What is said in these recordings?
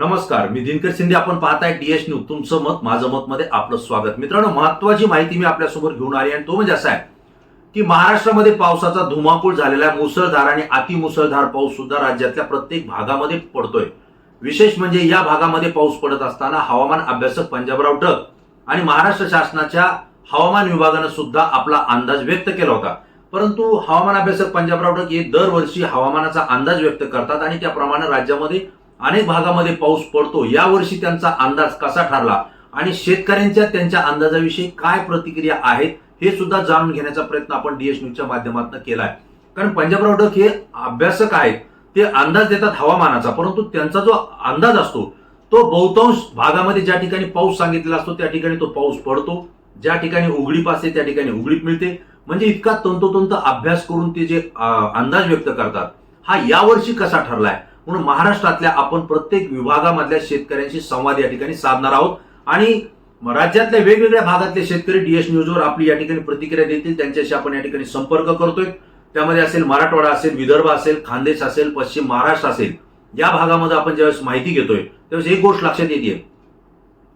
नमस्कार मी दिनकर शिंदे. आपण पाहताय डीएस न्यूज तुमचं मत माझं मत मध्ये आपलं स्वागत. मित्रांनो महत्वाची माहिती मी आपल्यासमोर घेऊन आली आणि तो म्हणजे असा आहे की महाराष्ट्रामध्ये पावसाचा धुमाकूळ झालेला आहे. मुसळधार आणि अतिमुसळधार पाऊस सुद्धा राज्यातल्या प्रत्येक भागामध्ये पडतोय. विशेष म्हणजे या भागामध्ये पाऊस पडत असताना हवामान अभ्यासक पंजाबराव टक आणि महाराष्ट्र शासनाच्या हवामान विभागानं सुद्धा आपला अंदाज व्यक्त केला होता. परंतु हवामान अभ्यासक पंजाबराव टक हे दरवर्षी हवामानाचा अंदाज व्यक्त करतात आणि त्याप्रमाणे राज्यामध्ये अनेक भागामध्ये पाऊस पडतो. यावर्षी त्यांचा अंदाज कसा ठरला? आणि शेतकऱ्यांच्या त्यांच्या अंदाजाविषयी काय प्रतिक्रिया आहेत हे सुद्धा जाणून घेण्याचा प्रयत्न आपण डीएस न्यूजच्या माध्यमातून केला आहे कारण पंजाब रावडक हे अभ्यासक आहेत. ते अंदाज देतात हवामानाचा परंतु त्यांचा जो अंदाज असतो तो बहुतांश भागामध्ये ज्या ठिकाणी पाऊस सांगितलेला असतो त्या ठिकाणी तो पाऊस पडतो. ज्या ठिकाणी उघडीप असते त्या ठिकाणी उघडीप मिळते. म्हणजे इतका तंतोतंत अभ्यास करून ते जे अंदाज व्यक्त करतात हा यावर्षी कसा ठरलाय? म्हणून महाराष्ट्रातल्या आपण प्रत्येक विभागामधल्या शेतकऱ्यांशी संवाद या ठिकाणी साधणार आहोत. आणि राज्यातल्या वेगवेगळ्या भागातले शेतकरी डीएस न्यूजवर आपली या ठिकाणी प्रतिक्रिया देतील. त्यांच्याशी आपण या ठिकाणी संपर्क करतोय. त्यामध्ये असेल मराठवाडा असेल विदर्भ असेल खानदेश असेल पश्चिम महाराष्ट्र असेल या भागामध्ये आपण ज्यावेळेस माहिती घेतोय त्यावेळेस एक गोष्ट लक्षात येते.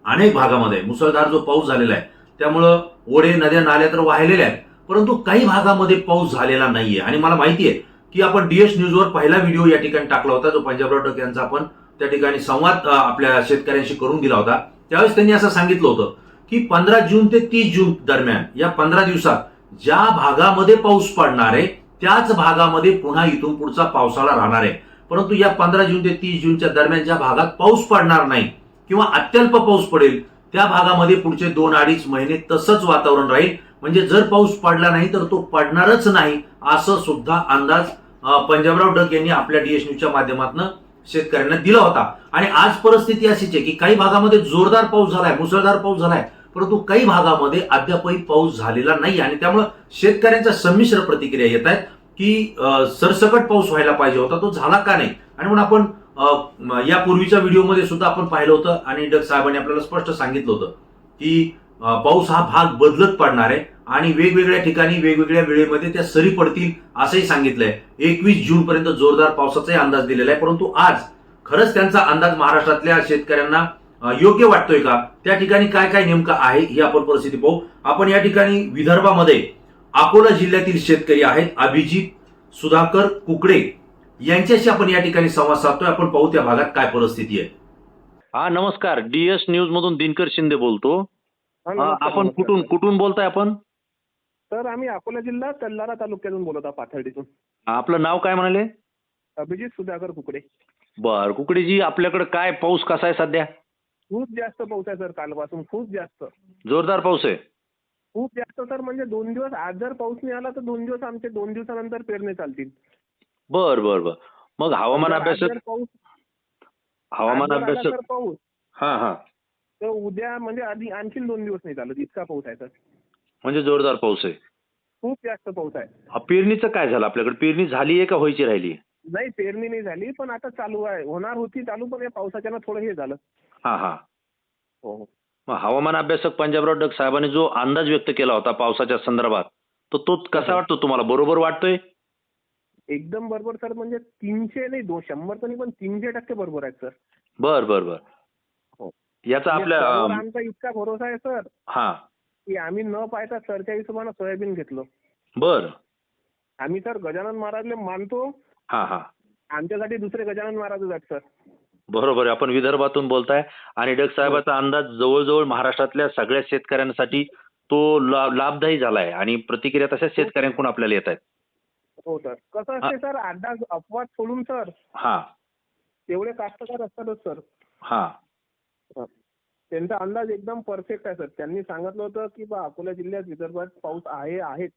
अनेक भागामध्ये मुसळधार जो पाऊस झालेला आहे त्यामुळं ओढे नद्या नाल्या तर वाहिलेल्या आहेत परंतु काही भागामध्ये पाऊस झालेला नाहीये. आणि मला माहिती आहे की आपण डीएस न्यूजवर पहिला व्हिडिओ या ठिकाणी टाकला होता जो पंजाबराव टक यांचा आपण त्या ठिकाणी संवाद आपल्या शेतकऱ्यांशी करून दिला होता. त्यावेळेस त्यांनी असं सांगितलं होतं की पंधरा जून ते तीस जून दरम्यान या पंधरा दिवसात ज्या भागामध्ये पाऊस पडणार आहे त्याच भागामध्ये पुन्हा इथून पुढचा पावसाळा राहणार आहे. परंतु या पंधरा जून ते तीस जूनच्या दरम्यान ज्या भागात पाऊस पडणार नाही किंवा अत्यल्प पाऊस पडेल त्या भागामध्ये पुढचे दोन अडीच महिने तसंच वातावरण राहील. म्हणजे जर पाऊस पडला नाही तर तो पडणारच नाही असं सुद्धा अंदाज पंजाबराव डक यांनी आपल्या डीएस न्यूजच्या माध्यमातून शेतकऱ्यांना दिला होता. आणि आज परिस्थिती अशीच आहे की काही भागामध्ये जोरदार पाऊस झालाय मुसळधार पाऊस झालाय परंतु काही भागामध्ये अद्यापही पाऊस झालेला नाही आणि त्यामुळं शेतकऱ्यांच्या संमिश्र प्रतिक्रिया येत आहेत की सरसकट पाऊस व्हायला पाहिजे होता. तो झाला का नाही? आणि म्हणून आपण यापूर्वीच्या या पूर्वीच्या व्हिडिओमध्ये सुद्धा आपण पाहिलं होतं आणि डग साहेबांनी आपल्याला स्पष्ट सांगितलं होतं की पाऊस हा भाग बदलत पडणार आहे आणि वेगवेगळ्या ठिकाणी वेगवेगळ्या वेळेमध्ये त्या सरी पडतील असंही सांगितलंय. एकवीस जून पर्यंत जोरदार पावसाचाही अंदाज दिलेला आहे परंतु आज खरंच त्यांचा अंदाज महाराष्ट्रातल्या शेतकऱ्यांना योग्य वाटतोय का? त्या ठिकाणी काय काय नेमकं आहे ही आपण परिस्थिती पाहू. आपण या ठिकाणी विदर्भामध्ये अकोला जिल्ह्यातील शेतकरी आहेत अभिजित सुधाकर कुकडे यांच्याशी आपण या ठिकाणी संवाद साधतोय. आपण पाहू त्या भागात काय परिस्थिती आहे. हा नमस्कार. डीएस न्यूज मधून दिनकर शिंदे बोलतो. आपण. कुठून कुठून बोलताय आपण? सर आम्ही अकोला जिल्हा कल्लारा तालुक्यातून बोलत आहोत पाथर्डीतून. आपलं नाव काय म्हणाले? अभिजित सुधाकर कुकडे. बर कुकडीजी आपल्याकडे काय पाऊस कसा आहे सध्या? खूप जास्त पाऊस आहे सर कालपासून खूप जास्त. जोरदार पाऊस आहे? खूप जास्त सर म्हणजे दोन दिवस आज जर पाऊस नाही आला तर दोन दिवस आमचे दोन दिवसानंतर पेरणे चालतील. बर बर बर. मग हवामान जर आज अभ्यासक जर पाऊस हवामान आज जर आला अभ्यासक तर पाऊस. हा हा. तर उद्या म्हणजे आधी आणखीन दोन दिवस नाही चालत इतका पाऊस आहे सर म्हणजे जोरदार पाऊस आहे. खूप जास्त पाऊस आहे. हा, पेरणीचं काय झालं? आपल्याकडे पेरणी झाली आहे का व्हायची राहिली? नाही पेरणी नाही झाली पण आता चालू आहे. होणार होती चालू पण या पावसाच्यानं थोडं हे झालं. हा हा. हो हो. मग हवामान अभ्यासक पंजाबराव डग साहेबांनी जो अंदाज व्यक्त केला होता पावसाच्या संदर्भात तो तो कसा वाटतो तुम्हाला? बरोबर वाटतोय? एकदम बरोबर सर. म्हणजे तीनशे नाही दोन शंभर तर नाही पण तीनशे टक्के बरोबर आहेत सर. बर बर बर. याचा आपल्या त्यावर अं, आमचा इतका भरोसा आहे सर हा. की आम्ही न पाहता सरच्या हिशोबानं सोयाबीन घेतलं. बर. आम्ही सर गजानन महाराजले मानतो. हा हा. आमच्यासाठी दुसरे गजानन महाराजच आहेत सर. बरोबर आहे. आपण विदर्भातून बोलताय आणि डग साहेबाचा अंदाज जवळजवळ महाराष्ट्रातल्या सगळ्या शेतकऱ्यांसाठी तो लाभदायी झालाय आणि प्रतिक्रिया तशाच शेतकऱ्यांकडून आपल्याला येत आहेत. हो सर. कसं असते सर अड्डा अपवाद सोडून सर हा. तेवढे कास्तकार असतातच सर. हा. त्यांचा अंदाज एकदम परफेक्ट आहे सर त्यांनी सांगितलं होतं की बा अकोला जिल्ह्यात विदर्भात पाऊस आहे आहेच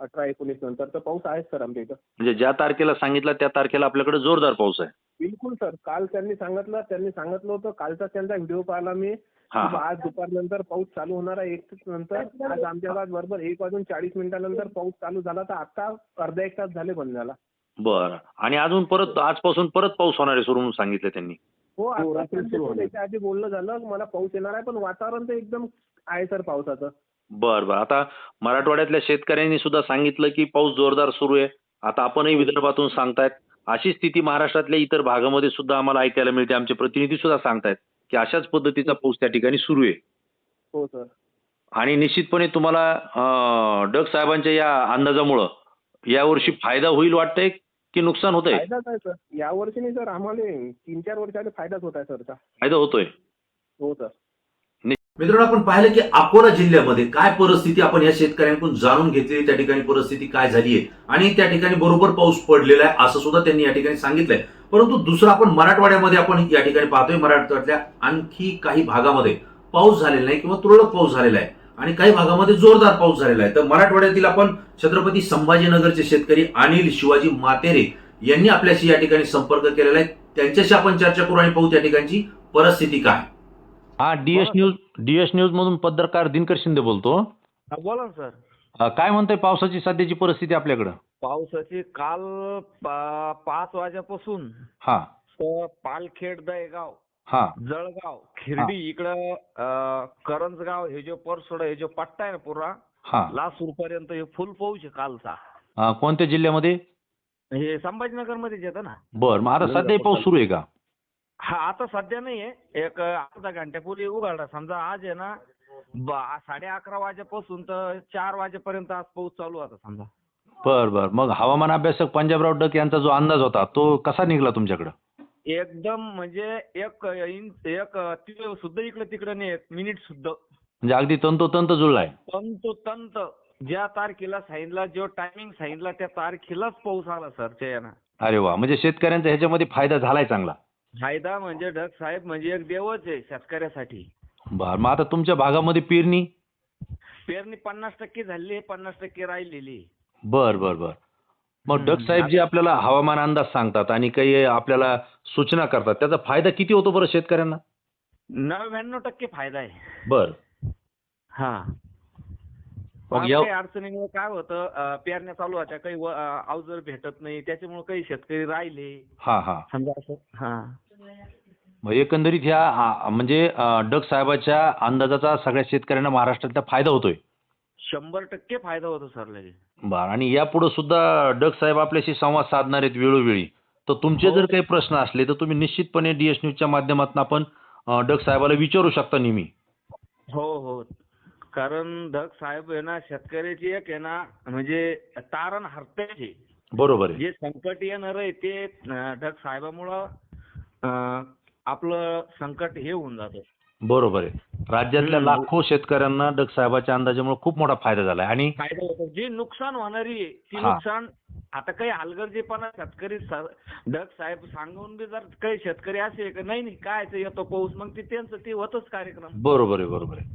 अठरा एकोणीस नंतर तर पाऊस आहेच सर आमच्या इथं. म्हणजे ज्या तारखेला सांगितलं त्या तारखेला आपल्याकडे जोरदार पाऊस आहे. बिलकुल सर काल त्यांनी सांगितलं त्यांनी सांगितलं होतं कालचा त्यांचा व्हिडिओ पाहिला मी हा. की बा हा आज दुपारनंतर पाऊस चालू होणार आहे एक नंतर. आज आमच्या गावात बरोबर एक वाजून चाळीस मिनिटानंतर पाऊस चालू झाला तर आता अर्धा एक तास झाले बंद झाला. बरं. आणि अजून परत आजपासून परत पाऊस होणार आहे सुरू म्हणून सांगितलं त्यांनी. हो हो. त्याच्या आधी बोलणं झालं मला पाऊस येणार आहे पण वातावरण तर एकदम आहे सर पावसाचं. बर बर. आता मराठवाड्यातल्या शेतकऱ्यांनी सुद्धा सांगितलं की पाऊस जोरदार सुरू आहे. आता आपणही विदर्भातून सांगतायत. अशी स्थिती महाराष्ट्रातल्या इतर भागामध्ये सुद्धा आम्हाला ऐकायला मिळते. आमचे प्रतिनिधी सुद्धा सांगतायत की अशाच पद्धतीचा पाऊस त्या ठिकाणी सुरू आहे. हो सर. आणि निश्चितपणे तुम्हाला डग साहेबांच्या या अंदाजामुळं यावर्षी फायदा होईल वाटतंय? की नुकसान होतंय? फायदाच आहे सर. या वर्षी नाही सर. आम्हाला तीन चार वर्षाला फायदाच होत आहे सरचा फायदा होतोय? हो सर. मित्रांनो आपण पाहिलं की अकोला जिल्ह्यामध्ये काय परिस्थिती आपण या शेतकऱ्यांकडून जाणून घेतली त्या ठिकाणी परिस्थिती काय झाली आहे आणि त्या ठिकाणी बरोबर पाऊस पडलेला आहे असं सुद्धा त्यांनी या ठिकाणी सांगितलंय. परंतु दुसरं आपण मराठवाड्यामध्ये आपण या ठिकाणी पाहतोय मराठवाड्यातल्या आणखी काही भागामध्ये पाऊस झालेला नाही किंवा तुरळक पाऊस झालेला आहे. आणि काही भागामध्ये जोरदार पाऊस झालेला आहे. तर मराठवाड्यातील आपण छत्रपती संभाजीनगरचे शेतकरी अनिल शिवाजी मातेरे यांनी आपल्याशी या ठिकाणी संपर्क केलेला आहे. त्यांच्याशी आपण चर्चा करू आणि पाहू त्या ठिकाणची परिस्थिती काय हा डीएस न्यूज डीएस न्यूज मधून पत्रकार दिनकर शिंदे बोलतो. हा बोला ना सर. अं, काय म्हणतोय पावसाची सध्याची परिस्थिती आपल्याकडं? पावसाची काल पा- पाच वाजेपासून हा. तर पालखेड दहेगाव जळगाव खिरडी इकडं करंजगाव हे जो परसोड हे जो पट्टा आहे ना पुरा हा. लासूर पर्यंत हे फुल पाऊस आहे कालचा. कोणत्या जिल्ह्यामध्ये? हे संभाजीनगर मध्येच येतं ना. बर मग आता सध्या पाऊस सुरू आहे का? हा आता सध्या नाहीये एक अर्धा घंट्यापूर्वी उघडला. समजा आज आहे ना साडे अकरा वाजेपासून तर चार वाजेपर्यंत आज पाऊस चालू होता समजा. बर बर. मग हवामान अभ्यासक पंजाबराव डक यांचा जो अंदाज होता तो कसा निघाला तुमच्याकडं? एकदम म्हणजे एक इंच एक सुद्धा इकडे तिकडे नाही एक मिनिट सुद्धा. म्हणजे अगदी तंतोतंत जुळलाय. तंतोतंत. ज्या तारखेला सांगितला जो टायमिंग सांगितला त्या तारखेलाच पाऊस आला सर चयना अरे वा म्हणजे शेतकऱ्यांचा ह्याच्यामध्ये फायदा झालाय चांगला. फायदा म्हणजे ढग साहेब म्हणजे एक देवच आहे शेतकऱ्यासाठी. बर मग आता तुमच्या भागामध्ये पेरणी? पेरणी पन्नास टक्के झाली आहे पन्नास टक्के राहिलेली. बर बर बर. मग. डक साहेब जे आपल्याला हवामान अंदाज सांगतात आणि काही आपल्याला सूचना करतात त्याचा फायदा किती होतो बरं शेतकऱ्यांना? नव्याण्णव टक्के फायदा आहे. बर. हा. मग या- काही अडचणीमुळे काय होतं अं, पेरण्या चालू होत्या काही व- अं, अवजड भेटत नाही त्याच्यामुळे काही शेतकरी राहिले. हा हा. समजा असं हा. मग एकंदरीत ह्या आ, म्हणजे अ, डक साहेबाच्या अंदाजाचा सगळ्या शेतकऱ्यांना महाराष्ट्रातला फायदा होतोय. शंभर टक्के फायदा होतो सर लगेच. बर आणि यापुढे सुद्धा डक साहेब आपल्याशी संवाद साधणार आहेत वेळोवेळी. तर तुमचे हो. जर काही प्रश्न असले तर तुम्ही निश्चितपणे डीएस न्यूजच्या माध्यमातून आपण डक साहेबाला विचारू शकता नेहमी. हो हो. कारण ढग साहेब आहे ना शेतकऱ्याची एक आहे ना म्हणजे तारण हरतायचे बरोबर आहे. जे संकट येणार आहे ते ढग साहेबामुळं आपलं संकट हे होऊन जातं. बरोबर आहे. राज्यातल्या. लाखो शेतकऱ्यांना डक साहेबाच्या अंदाजामुळे खूप मोठा फायदा झालाय. आणि फायदा होतो. जी नुकसान होणारी आहे ती हा. नुकसान आता काही हलगर्जीपणा शेतकरी स- ढग साहेब सांगून बी जर काही शेतकरी असे का नाही नाही काय ते येतो पाऊस मग ते त्यांचं ते होतच कार्यक्रम. बरोबर आहे बरोबर आहे.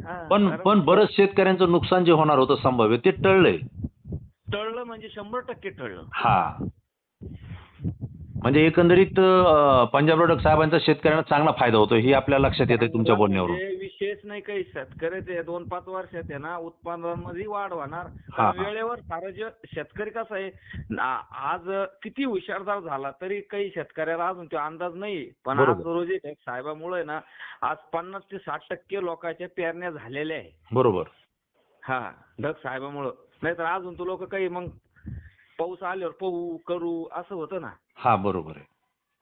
हा, पण कारण पण बरंच शेतकऱ्यांचं नुकसान जे होणार होतं संभाव्य ते टळलंय. टळलं म्हणजे शंभर टक्के टळलं. हा. म्हणजे एकंदरीत अं, पंजाबराव डक साहेबांचा शेतकऱ्यांना चांगला फायदा होतो हे आपल्या लक्षात येतं तुमच्या बोलण्यावरून. म्हणजे विशेष नाही काही शेतकऱ्याचे दोन पाच वर्षात आहे ना उत्पादनामध्ये वाढ होणार. हा, कारण. वेळेवर सारं जे शेतकरी कसं आहे ना- आज किती हुशारदार झाला तरी काही शेतकऱ्याला अजून तो अंदाज नाही पण आज बरोबर. रोजी एक साहेबामुळे ना आज पन्नास ते साठ टक्के लोकांच्या पेरण्या झालेल्या आहे. बरोबर. हा ढग साहेबामुळं. नाहीतर अजून तो लोक काही मग पाऊस आल्यावर पाहू करू असं होतं ना. हा बरोबर आहे.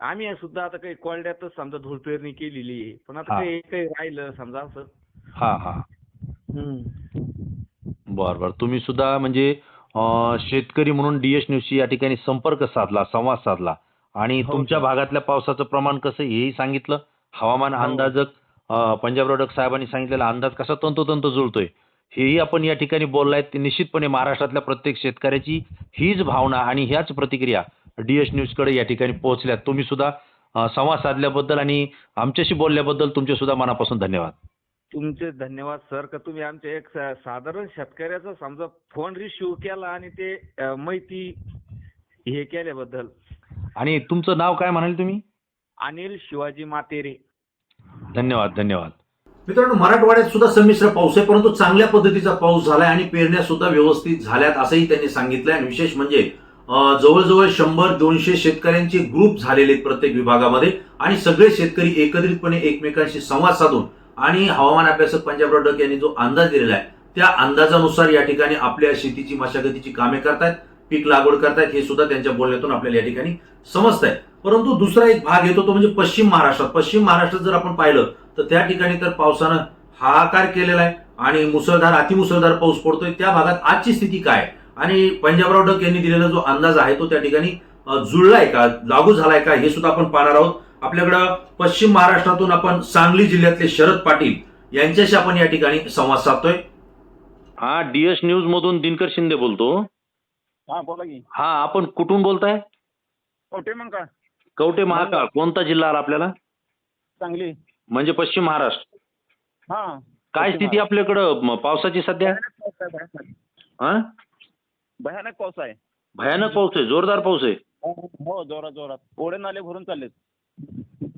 आम्ही सुद्धा आता काही कोरड्यातच समजा धूळ पेरणी केलेली आहे. पण आता हा. काही काही राहिलं समजा असं. हा हा. बर बर. तुम्ही सुद्धा म्हणजे अं, शेतकरी म्हणून डीएस न्यूजशी या ठिकाणी संपर्क साधला संवाद साधला. आणि हो, तुमच्या सर. भागातल्या पावसाचं प्रमाण कसं हेही सांगितलं. हवामान हो. अंदाजक अं, पंजाबराव डक साहेबांनी सांगितलेला अंदाज कसा तंतोतंत जुळतोय. हेही आपण या ठिकाणी बोललाय ते निश्चितपणे महाराष्ट्रातल्या प्रत्येक शेतकऱ्याची हीच भावना आणि ह्याच प्रतिक्रिया डीएस न्यूजकडे या ठिकाणी पोहोचल्यात तुम्ही सुद्धा संवाद साधल्याबद्दल आणि आमच्याशी बोलल्याबद्दल तुमचे सुद्धा मनापासून धन्यवाद. तुमचे धन्यवाद सर का तुम्ही आमच्या एक साधारण शेतकऱ्याचा समजा फोन रिसिव्ह केला आणि ते माहिती हे केल्याबद्दल. आणि तुमचं नाव काय म्हणाले तुम्ही? अनिल शिवाजी मातेरे. धन्यवाद धन्यवाद. मित्रांनो मराठवाड्यात सुद्धा संमिश्र पाऊस आहे परंतु चांगल्या पद्धतीचा पाऊस झालाय आणि पेरण्या सुद्धा व्यवस्थित झाल्यात असंही त्यांनी सांगितलंय. आणि विशेष म्हणजे जवळजवळ शंभर दोनशे शेतकऱ्यांचे ग्रुप झालेले आहेत प्रत्येक विभागामध्ये आणि सगळे शेतकरी एकत्रितपणे एकमेकांशी संवाद साधून आणि हवामान अभ्यासक पंजाब डक यांनी जो अंदाज दिलेला आहे त्या अंदाजानुसार या ठिकाणी आपल्या शेतीची मशागतीची कामे करतायत पीक लागवड करतायत हे सुद्धा त्यांच्या बोलण्यातून आपल्याला या ठिकाणी समजत आहे परंतु दुसरा एक भाग येतो तो म्हणजे पश्चिम महाराष्ट्रात. पश्चिम महाराष्ट्रात जर आपण पाहिलं तर त्या ठिकाणी तर पावसानं हाहाकार केलेला आहे आणि मुसळधार अतिमुसळधार पाऊस पडतोय. त्या भागात आजची स्थिती काय? आहे? आणि पंजाबराव डक यांनी दिलेला जो अंदाज आहे तो त्या ठिकाणी जुळलाय का? लागू झालाय का? हे सुद्धा आपण पाहणार आहोत. आपल्याकडं पश्चिम महाराष्ट्रातून आपण सांगली जिल्ह्यातले शरद पाटील यांच्याशी आपण या ठिकाणी संवाद साधतोय. हा डीएस न्यूज मधून दिनकर शिंदे बोलतो. हा बोला की. हा आपण कुठून बोलताय? होते मग का कवठे महाकाळ? कोणता जिल्हा आला आपल्याला? चांगली म्हणजे पश्चिम महाराष्ट्र. हा. काय स्थिती आपल्याकडं? म, पावसाची सध्या? हा? भयानक पाऊस आहे. भयानक पाऊस आहे जोरदार पाऊस आहे. हो जोरात जोरात. ओढे नाले भरून चाललेत.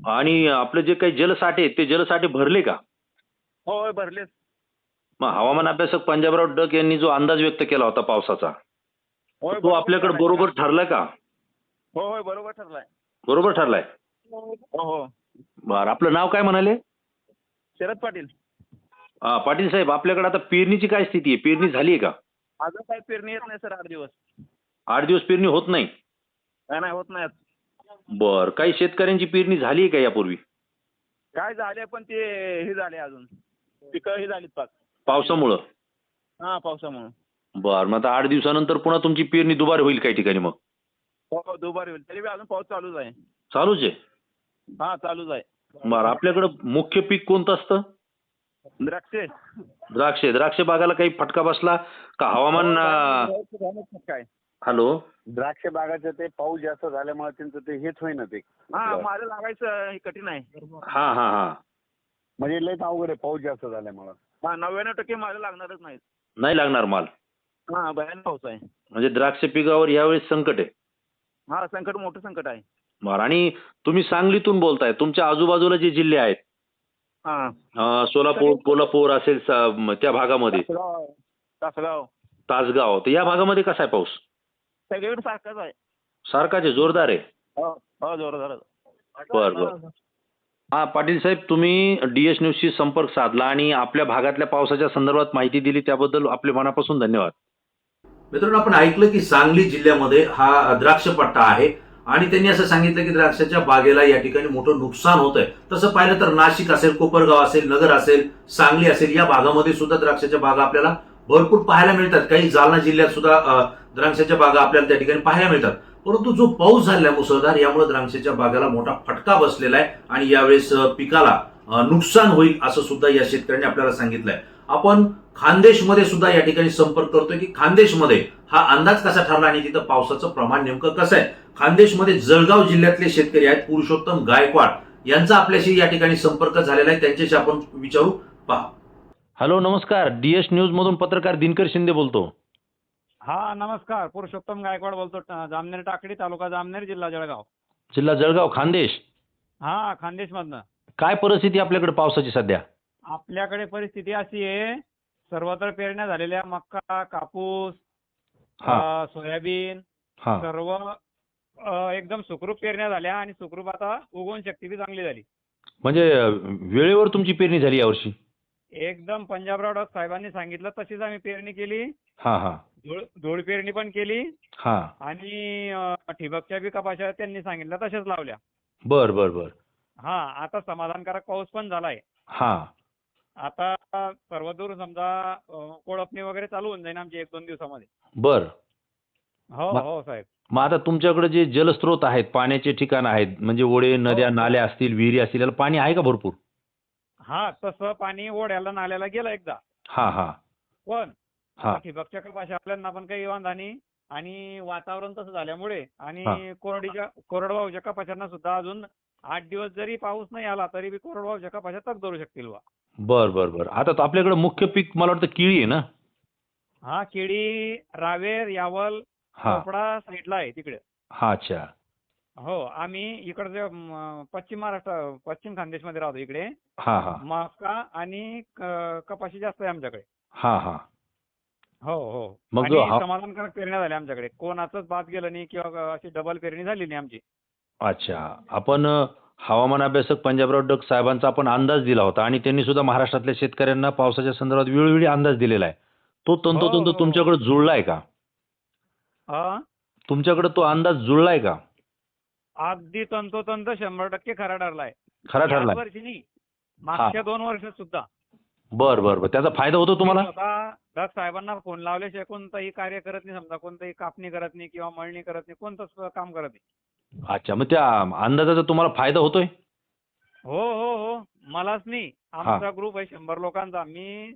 आणि आपले जे काही जलसाठे आहेत ते जलसाठे भरले का? होय भरलेच मग हवामान अभ्यासक पंजाबराव डक यांनी जो अंदाज व्यक्त केला होता पावसाचा होय तो आपल्याकडे बरोबर ठरलाय का? हो होय बरोबर ठरलाय. बरोबर ठरलाय? हो हो. बरं आपलं नाव काय म्हणाले? शरद पाटील. हा, पाटील साहेब आपल्याकडे आता पेरणीची काय स्थिती आहे? पेरणी झाली आहे का? अजून काही पेरणी येत नाही सर आठ दिवस. आठ दिवस पेरणी होत नाही? काय नाही होत नाही. बर काही शेतकऱ्यांची पेरणी झाली आहे का यापूर्वी? काय झाले पण ते हे झाले अजून. पिकं ही झालीत पाक. पावसामुळं? हा पावसामुळे. बर मग आता आठ दिवसानंतर पुन्हा तुमची पेरणी दुबार होईल काही ठिकाणी मग? हो दुबार होईल. तरी बी अजून पाऊस चालूच आहे. चालूच आहे? हा चालूच आहे. बरं आपल्याकडं मुख्य पीक कोणतं असतं? द्राक्षे. द्राक्षे. द्राक्ष बागाला काही फटका बसला का? हवामान अं, काय? हॅलो. द्राक्ष बागाचं ते पाऊस जास्त झाल्यामुळे त्यांचं ते हेच होईना ते. हा माझं लागायचं हे कठीण आहे. हा हा हा. म्हणजे लयच अवघड आहे पाऊस जास्त झाल्यामुळं. हा नव्याण्णव टक्के माझं लागणारच नाही नाही लागणार माल? हा भयानक पाऊस आहे. म्हणजे द्राक्ष पिकावर यावेळेस संकट आहे. हा संकट मोठं संकट आहे. बरं आणि तुम्ही सांगलीतून बोलताय. तुमच्या आजूबाजूला जे जिल्हे आहेत हा. अं, सोलापूर कोल्हापूर असेल स- म, त्या भागामध्ये. तासगाव तासगाव. तासगाव. तर या भागामध्ये कसा आहे पाऊस? सगळीकडे सारखाच आहे. सारखाच आहे? जोरदार आहे? हो हो जोरदार बर बर. हा पाटील साहेब तुम्ही डीएस न्यूजशी संपर्क साधला आणि आपल्या भागातल्या पावसाच्या संदर्भात माहिती दिली त्याबद्दल आपले मनापासून धन्यवाद. मित्रांनो आपण ऐकलं की सांगली जिल्ह्यामध्ये हा द्राक्ष पट्टा आहे. आणि त्यांनी असं सांगितलं की द्राक्षाच्या बागेला या ठिकाणी मोठं नुकसान होत आहे तसं पाहिलं तर नाशिक असेल कोपरगाव असेल नगर असेल सांगली असेल या भागामध्ये सुद्धा द्राक्षाच्या बागा आपल्याला भरपूर पाहायला मिळतात. काही जालना जिल्ह्यात सुद्धा द्राक्षाच्या बागा आपल्याला त्या ठिकाणी पाहायला मिळतात. परंतु जो पाऊस झालाय मुसळधार यामुळे द्राक्षाच्या बागाला मोठा फटका बसलेला आहे आणि यावेळेस पिकाला नुकसान होईल असं सुद्धा या शेतकऱ्यांनी आपल्याला सांगितलंय. आपण खानदेशमध्ये सुद्धा या ठिकाणी संपर्क करतोय की खानदेशमध्ये हा अंदाज कसा ठरला आणि तिथं पावसाचं प्रमाण नेमकं कसं आहे? खानदेशमध्ये जळगाव जिल्ह्यातले शेतकरी आहेत पुरुषोत्तम गायकवाड. यांचा आपल्याशी या ठिकाणी संपर्क झालेला आहे. त्यांच्याशी आपण विचारू पहा. हॅलो नमस्कार. डीएस न्यूज मधून पत्रकार दिनकर शिंदे बोलतो. हा नमस्कार. पुरुषोत्तम गायकवाड बोलतो जामनेर टाकळी तालुका जामनेर जिल्हा जळगाव. जिल्हा जळगाव खानदेश? हा खानदेशमधनं. काय परिस्थिती आपल्याकडे पावसाची सध्या? आपल्याकडे परिस्थिती अशी आहे सर्वत्र पेरण्या झालेल्या मक्का कापूस हा. अ, सोयाबीन हा. सर्व अ, एकदम सुखरूप पेरण्या झाल्या आणि सुखरूप आता उगवण शक्ती बी चांगली झाली. म्हणजे अं, वेळेवर तुमची पेरणी झाली यावर्षी? एकदम पंजाबराव डॉक्टर साहेबांनी सांगितलं तशीच आम्ही पेरणी केली. हा हा. धूळ धूळ पेरणी पण केली. हा. आणि अ, ठिबकच्या बी कपाशा त्यांनी सांगितलं तशाच लावल्या. बर बर बर. हा आता समाधानकारक पाऊस पण झालाय. हा. आता सर्वदूर समजा अ, कोळपणी वगैरे चालू होऊन जाईल आमची एक दोन दिवसामध्ये. बर. हो हो साहेब. मग आता तुमच्याकडे जे जलस्रोत आहेत पाण्याचे ठिकाण आहेत म्हणजे ओढे नद्या हो. नाल्या असतील विहिरी असतील याला पाणी आहे का भरपूर? हा तसं पाणी ओढ्याला नाल्याला गेलं एकदा. हा हा. पण हा. ठिबकच्या कपाशी आपल्याला पण काही वांधा नाही आणि वातावरण तसं झाल्यामुळे हा. आणि कोरडीच्या कोरडवाहूच्या कपाशांना सुद्धा अजून आठ दिवस जरी पाऊस नाही आला तरी बी कोरडवाहूच्या कपाशा तग धरू शकतील बा बर बर बर. आता तर आपल्याकडे मुख्य पीक मला वाटतं केळी आहे ना? हा केळी रावेर यावल हा. चोपडा साईडला आहे तिकडे. हा अच्छा. हो आम्ही इकडचे म, पश्चिम महाराष्ट्र पश्चिम खानदेशमध्ये राहतो इकडे. हा हा. मका आणि क- कपाशी जास्त आहे आमच्याकडे. हा हा. हो हो. मग आणि हा- समाधानकारक पेरण्या झाल्या आमच्याकडे. कोणाचंच बाद गेलं नाही किंवा अशी डबल पेरणी झाली नाही आमची. अच्छा. आपण अ, हवामान अभ्यासक पंजाबराव डक साहेबांचा आपण अंदाज दिला होता आणि त्यांनी सुद्धा महाराष्ट्रातल्या शेतकऱ्यांना पावसाच्या संदर्भात वेळोवेळी अंदाज दिलेला आहे. तो तंतोतंत हो, हो. तुमच्याकडे जुळलाय का? हा तुमच्याकडे तो अंदाज जुळलाय का? अगदी तंतोतंत शंभर टक्के खरा ठरलाय. खरा ठरलाय. याच वर्षी नाही मागच्या दोन वर्षात सुद्धा. बर बर बर. त्याचा फायदा होतो तुम्हाला? स्वतः डग साहेबांना फोन लावल्याशिवाय कोणतंही कार्य करत नाही समजा कोणतंही कापणी करत नाही किंवा मळणी करत नाही कोणतंच काम करत नाही. अच्छा मग त्या अंदाजाचा तुम्हाला फायदा होतोय? हो हो हो. मलाच नाही. आमचा ग्रुप आहे शंभर लोकांचा. मी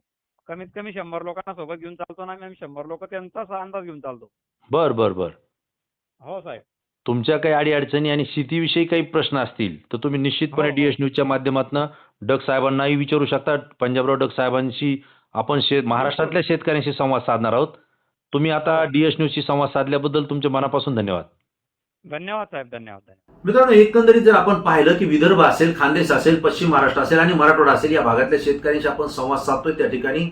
कमीत कमी शंभर लोकांना सोबत घेऊन चालतो ना आम्ही शंभर लोक त्यांचाच अंदाज घेऊन चालतो. बर बर बर. हो साहेब. तुमच्या काही अडीअडचणी आणि शेतीविषयी काही प्रश्न असतील तर तुम्ही निश्चितपणे हो, हो. न्यूजच्या माध्यमातून डग साहेबांनाही विचारू शकता. पंजाबराव डग साहेबांशी आपण शेत महाराष्ट्रातल्या शेतकऱ्यांशी संवाद साधणार आहोत. तुम्ही आता डी एस न्यूजशी संवाद साधल्याबद्दल तुमचे मनापासून धन्यवाद. धन्यवाद साहेब धन्यवाद धन्यवाद. मित्रांनो एकंदरीत जर आपण पाहिलं की विदर्भ असेल खानदेश असेल पश्चिम महाराष्ट्र असेल आणि मराठवाडा असेल या भागातल्या शेतकऱ्यांशी आपण संवाद साधतोय. त्या ठिकाणी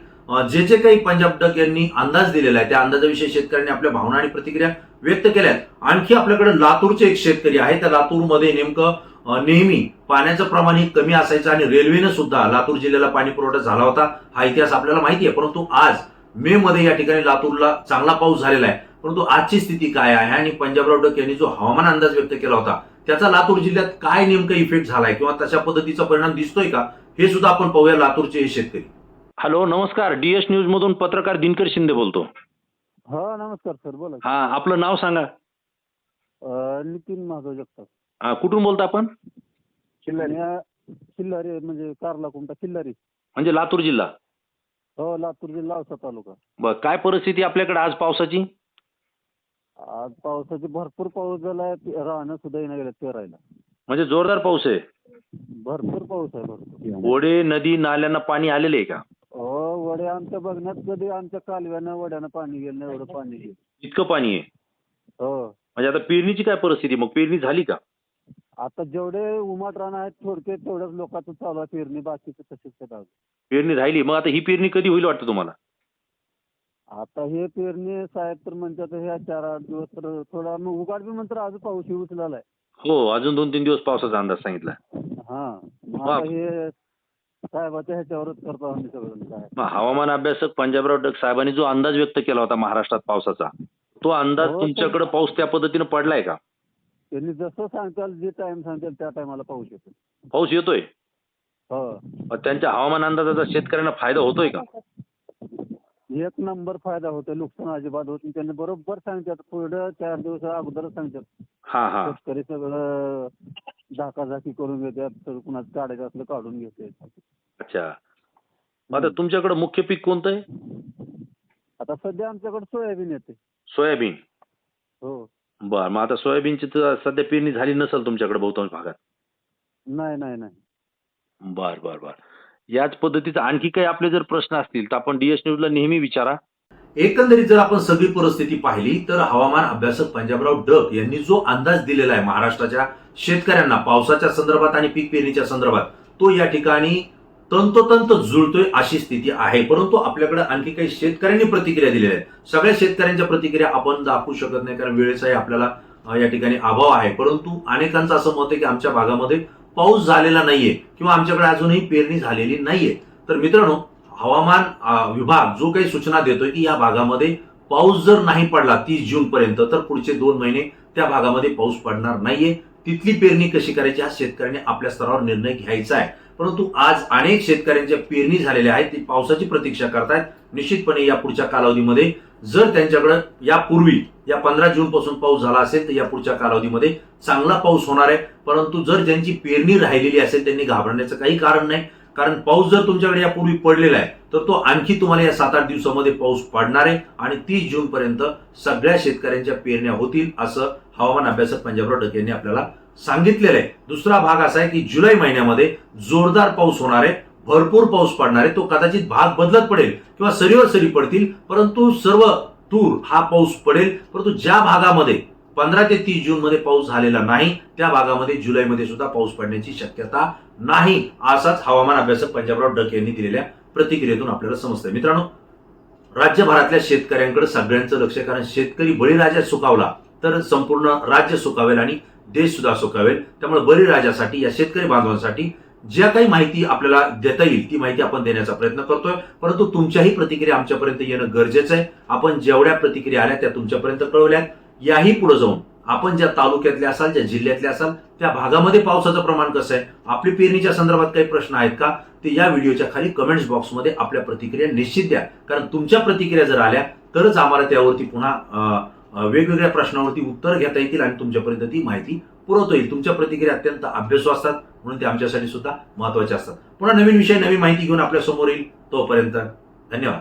जे जे काही पंजाब डक यांनी अंदाज दिलेला आहे त्या अंदाजाविषयी शेतकऱ्यांनी आपल्या भावना आणि प्रतिक्रिया व्यक्त केल्या आहेत. आणखी आपल्याकडे लातूरचे एक शेतकरी आहे त्या लातूरमध्ये नेमकं नेहमी पाण्याचं प्रमाण हे कमी असायचं आणि रेल्वेनं सुद्धा लातूर जिल्ह्याला पाणी पुरवठा झाला होता. हा इतिहास आपल्याला माहिती आहे परंतु आज मे मध्ये या ठिकाणी लातूरला चांगला पाऊस झालेला आहे. परंतु आजची स्थिती काय आहे? आणि पंजाबराव डक यांनी जो हवामान अंदाज व्यक्त केला होता त्याचा लातूर जिल्ह्यात काय नेमका इफेक्ट झालाय किंवा तशा पद्धतीचा परिणाम दिसतोय का? हे सुद्धा आपण पाहूया लातूरचे हे शेतकरी. हॅलो नमस्कार. डी एस न्यूज मधून पत्रकार दिनकर शिंदे बोलतो. हा नमस्कार सर बोला. हा आपलं नाव सांगा. अं, नितीन माधव जगताप. हा, कुठून बोलता आपण? आणि, किल्लारी म्हणजे कारला कुंटा किल्लारी म्हणजे लातूर जिल्हा. हो लातूर जिल्हा औसा तालुका. बर काय परिस्थिती आपल्याकडे आज पावसाची? आज पावसाचे भरपूर पाऊस झालाय राहणं सुद्धा येणं गेलं पेरायला म्हणजे जोरदार पाऊस आहे? भरपूर पाऊस आहे भरपूर. ओढे नदी नाल्यांना पाणी आलेले आहे का? हो वड्या आमच्या बघण्यात कधी आमच्या कालव्यानं वड्यानं पाणी गेलं नाही एवढं पाणी गेलं. इतकं पाणी आहे? हो. म्हणजे आता पेरणीची काय परिस्थिती? मग पेरणी झाली का? आता जेवढे उमाट राहणं आहेत थोडके तेवढ्याच लोकांचं चालू आहे पेरणी बाकीचं तसेच पेरणी राहिली. मग आता ही पेरणी कधी होईल वाटतं तुम्हाला? आता हे पेरणी साहेब तर म्हणतात ह्या चार आठ दिवस तर थोडा मग उघाड बी म्हणतात अजून पाऊस येऊ उचलालाय. हो अजून दोन तीन दिवस पावसाचा अंदाज सांगितला हा मग वा. आता हे साहेबाच्या ह्याच्यावरच करतो आम्ही सगळं काय. मग हवामान अभ्यासक पंजाबराव डग साहेबांनी जो अंदाज व्यक्त केला होता महाराष्ट्रात पावसाचा तो अंदाज हो, तुमच्याकडे पाऊस त्या पद्धतीने पडलाय का? त्यांनी जसं सांगताल जे टाइम सांगताल त्या टायमाला पाऊस येतो पाऊस येतोय? हो. मग त्यांच्या हवामान अंदाजाचा शेतकऱ्यांना फायदा होतोय का? एक नंबर फायदा होतो नुकसान अजिबात होत नाही. त्यांनी बरोबर सांगतात पुढं चार दिवस अगोदरच सांगतात हा हा. शेतकरी सगळं झाकाझाकी करून घेतात. सगळं कुणाचं काढायचं असलं काढून घेते अच्छा. मग आता तुमच्याकडे मुख्य पीक कोणतं आहे? आता सध्या आमच्याकडे सोयाबीन येते. सोयाबीन? हो. बर मग आता सोयाबीनची तर सध्या पेरणी झाली नसेल तुमच्याकडे बहुतांश भागात? नाही नाही नाही. बर बर बर. याच पद्धतीचा आणखी काही आपले जर प्रश्न असतील तर आपण डीएस न्यूजला नेहमी विचारा. एकंदरीत जर आपण सगळी परिस्थिती पाहिली तर हवामान अभ्यासक पंजाबराव डक यांनी जो अंदाज दिलेला आहे महाराष्ट्राच्या शेतकऱ्यांना पावसाच्या संदर्भात आणि पीक पेरणीच्या संदर्भात तो या ठिकाणी तंतोतंत जुळतोय अशी स्थिती आहे. परंतु आपल्याकडे आणखी काही शेतकऱ्यांनी प्रतिक्रिया दिलेल्या आहेत. सगळ्या शेतकऱ्यांच्या प्रतिक्रिया आपण दाखवू शकत नाही कारण वेळेचाही आपल्याला या ठिकाणी अभाव आहे. परंतु अनेकांचं असं मत आहे की आमच्या भागामध्ये पाऊस झालेला नाहीये किंवा आमच्याकडे अजूनही पेरणी झालेली नाहीये. तर मित्रांनो हवामान विभाग जो काही सूचना देतोय की या भागामध्ये पाऊस जर नाही पडला तीस जून पर्यंत तर पुढचे दोन महिने त्या भागामध्ये पाऊस पडणार नाहीये. तिथली पेरणी कशी करायची हा शेतकऱ्यांनी आपल्या स्तरावर निर्णय घ्यायचा आहे. परंतु आज अनेक शेतकऱ्यांच्या पेरणी झालेल्या आहेत ती पावसाची प्रतीक्षा करतायत. निश्चितपणे या पुढच्या कालावधीमध्ये जर त्यांच्याकडं यापूर्वी या पंधरा जून पासून पाऊस झाला असेल तर या पुढच्या कालावधीमध्ये चांगला पाऊस होणार आहे. परंतु जर ज्यांची पेरणी राहिलेली असेल त्यांनी घाबरण्याचं काही कारण नाही. कारण पाऊस जर तुमच्याकडे यापूर्वी पडलेला आहे तर तो आणखी तुम्हाला या सात आठ दिवसामध्ये पाऊस पडणार आहे आणि तीस जून पर्यंत सगळ्या शेतकऱ्यांच्या पेरण्या होतील असं हवामान अभ्यासक पंजाबराव डक यांनी आपल्याला सांगितलेलं आहे. दुसरा भाग असा आहे की जुलै महिन्यामध्ये जोरदार पाऊस होणार आहे. भरपूर पाऊस पडणार आहे. तो कदाचित भाग बदलत पडेल किंवा सरीवर सरी पडतील परंतु सर्व तूर हा पाऊस पडेल. परंतु ज्या भागामध्ये पंधरा ते तीस जून मध्ये पाऊस झालेला नाही त्या भागामध्ये जुलैमध्ये सुद्धा पाऊस पडण्याची शक्यता नाही असाच हवामान अभ्यासक पंजाबराव डक यांनी दिलेल्या प्रतिक्रियेतून आपल्याला समजतंय. मित्रांनो राज्यभरातल्या शेतकऱ्यांकडे सगळ्यांचं लक्ष कारण शेतकरी बळीराजा सुकावला तर संपूर्ण राज्य सुकावेल आणि देश सुद्धा सोकावेल. त्यामुळे बळीराजासाठी या शेतकरी बांधवांसाठी ज्या काही माहिती आपल्याला देता येईल ती माहिती आपण देण्याचा प्रयत्न करतोय. परंतु तुमच्याही प्रतिक्रिया आमच्यापर्यंत येणं गरजेचं आहे. आपण जेवढ्या प्रतिक्रिया आल्या त्या तुमच्यापर्यंत कळवल्यात. याही पुढे जाऊन आपण ज्या तालुक्यातल्या असाल ज्या जिल्ह्यातल्या असाल त्या भागामध्ये पावसाचं प्रमाण कसं आहे? आपली पेरणीच्या संदर्भात काही प्रश्न आहेत का? ते या व्हिडिओच्या खाली कमेंट्स बॉक्समध्ये आपल्या प्रतिक्रिया निश्चित द्या. कारण तुमच्या प्रतिक्रिया जर आल्या तरच आम्हाला त्यावरती पुन्हा वेगवेगळ्या प्रश्नावरती उत्तर घेता येतील आणि तुमच्यापर्यंत ती माहिती पुरवता येईल. तुमच्या प्रतिक्रिया अत्यंत अभ्यासू असतात म्हणून ते आमच्यासाठी सुद्धा महत्त्वाचे असतात. पुन्हा नवीन विषय नवीन माहिती घेऊन आपल्यासमोर येईल तोपर्यंत धन्यवाद.